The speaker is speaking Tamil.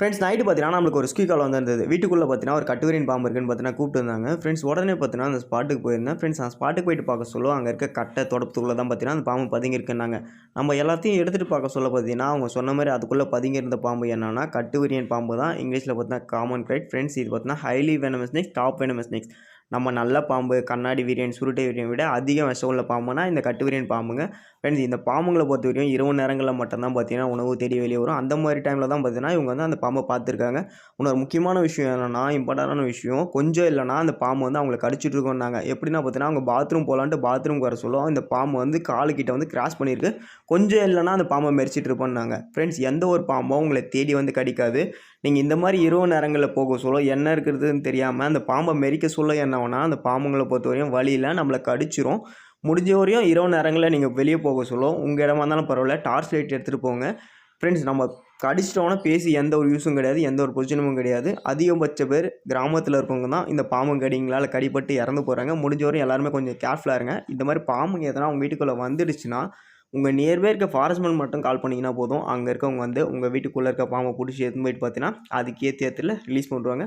ஃப்ரெண்ட்ஸ் நைட்டு பார்த்தீங்கன்னா நம்மளுக்கு ஒரு ஸ்கீ கால் வந்திருந்தது. வீட்டுக்குள்ளே பார்த்தீங்கன்னா ஒரு கட்டுவரின் பாம்பு இருக்குன்னு பார்த்தீங்கன்னா கூப்பிட்டு வந்தாங்க ஃப்ரெண்ட்ஸ் உடனே பார்த்தீங்கன்னா அந்த ஸ்பாட்டுக்கு போயிருந்தேன். ஃப்ரெண்ட்ஸ் அந்த ஸ்பாட்டுக்கு போயிட்டு பார்க்க சொல்லுவோம் அங்கே இருக்க கட்டை தொடப்பத்துக்குள்ளே தான் பார்த்தீங்கன்னா அந்த பாம்பு பதுங்கியிருக்குன்னாங்க. நம்ம எல்லாத்தையும் எடுத்துகிட்டு பார்க்க சொல்ல பார்த்தீங்கன்னா அவங்க சொன்ன மாதிரி அதுக்குள்ளே பதுங்கி இருந்த பாம்பு என்னன்னா கட்டுவிரியன் பாம்பு தான். இங்கிலீஷில் பார்த்தீங்கன்னா காமன் கிரைட் ஃப்ரெண்ட்ஸ் இது பார்த்தீங்கன்னா highly venomous next top venomous next நம்ம நல்ல பாம்பு கண்ணாடி வீரியன் சுருட்டை வீரியன் விட அதிக விஷம் உள்ள பாம்புனா இந்த கட்டு கட்டுவிரியன் பாம்புங்க. ஃப்ரெண்ட்ஸ் இந்த பாம்புங்களை பொறுத்த வரைக்கும் இரவு நேரங்களில் மட்டும்தான் பார்த்தீங்கன்னா உணவு தேடி வெளியே வரும். அந்த மாதிரி டைமில் தான் பார்த்தீங்கன்னா இவங்க வந்து அந்த பாம்பை பார்த்துருக்காங்க. இன்னொரு முக்கியமான விஷயம் என்னென்னா இம்பார்ட்டண்டான விஷயம் கொஞ்சம் இல்லைனா அந்த பாம்பு வந்து அவங்களை கடிச்சிட்டு இருக்கோம்னாங்க. எப்படின்னா பார்த்தீங்கன்னா அவங்க பாத்ரூம் போகலான்ட்டு பாத்ரூம் வர சொல்லுவோம் இந்த பாம்பு வந்து காலுக்கிட்ட வந்து கிராஸ் பண்ணியிருக்கு. கொஞ்சம் இல்லைனா அந்த பாம்பை மெரிச்சிட்டு இருப்போம்னாங்க ஃப்ரெண்ட்ஸ் எந்த ஒரு பாம்பும் உங்களை தேடி வந்து கடிக்காது. நீங்கள் இந்த மாதிரி இரவு நேரங்களில் போக சொல்ல என்ன இருக்கிறதுன்னு தெரியாமல் அந்த பாம்பை மெரிக்க சொல்ல என்ன ஆகும்னா அந்த பாம்புங்களை பொறுத்த வரையும் வழியில் நம்மளை கடிச்சிரும். முடிஞ்ச வரையும் இரவு நேரங்களில் நீங்கள் வெளியே போக சொல்லும். உங்கள் இடமா இருந்தாலும் பரவாயில்ல. டார்ச் லைட் எடுத்துகிட்டு போங்க. ஃப்ரெண்ட்ஸ் நம்ம கடிச்சிட்டோன்னா பேசி எந்த ஒரு யூஸும் கிடையாது. எந்த ஒரு பிரச்சனமும் கிடையாது. அதிகபட்ச பேர் கிராமத்தில் இருக்கவங்க தான் இந்த பாம்பு கடிங்களால் கடிப்பட்டு இறந்து போகிறாங்க. முடிஞ்ச வரையும் எல்லாருமே கொஞ்சம் கேர்ஃபுல்லாக இருங்க. இந்த மாதிரி பாம்புங்க எதனா உங்கள் வீட்டுக்குள்ளே வந்துடுச்சுன்னா உங்கள் நியர்பை இருக்க ஃபாரஸ்ட்மேன் மட்டும் கால் பண்ணிங்கன்னா போதும். அங்கே இருக்கவங்க வந்து உங்கள் வீட்டுக்குள்ளே இருக்க பாம்பை பிடிச்சி எடுத்துன்னு போயிட்டு பார்த்தீங்கன்னா அதுக்கு ஏற்ற ஏற்றில் ரிலீஸ் பண்ணுவாங்க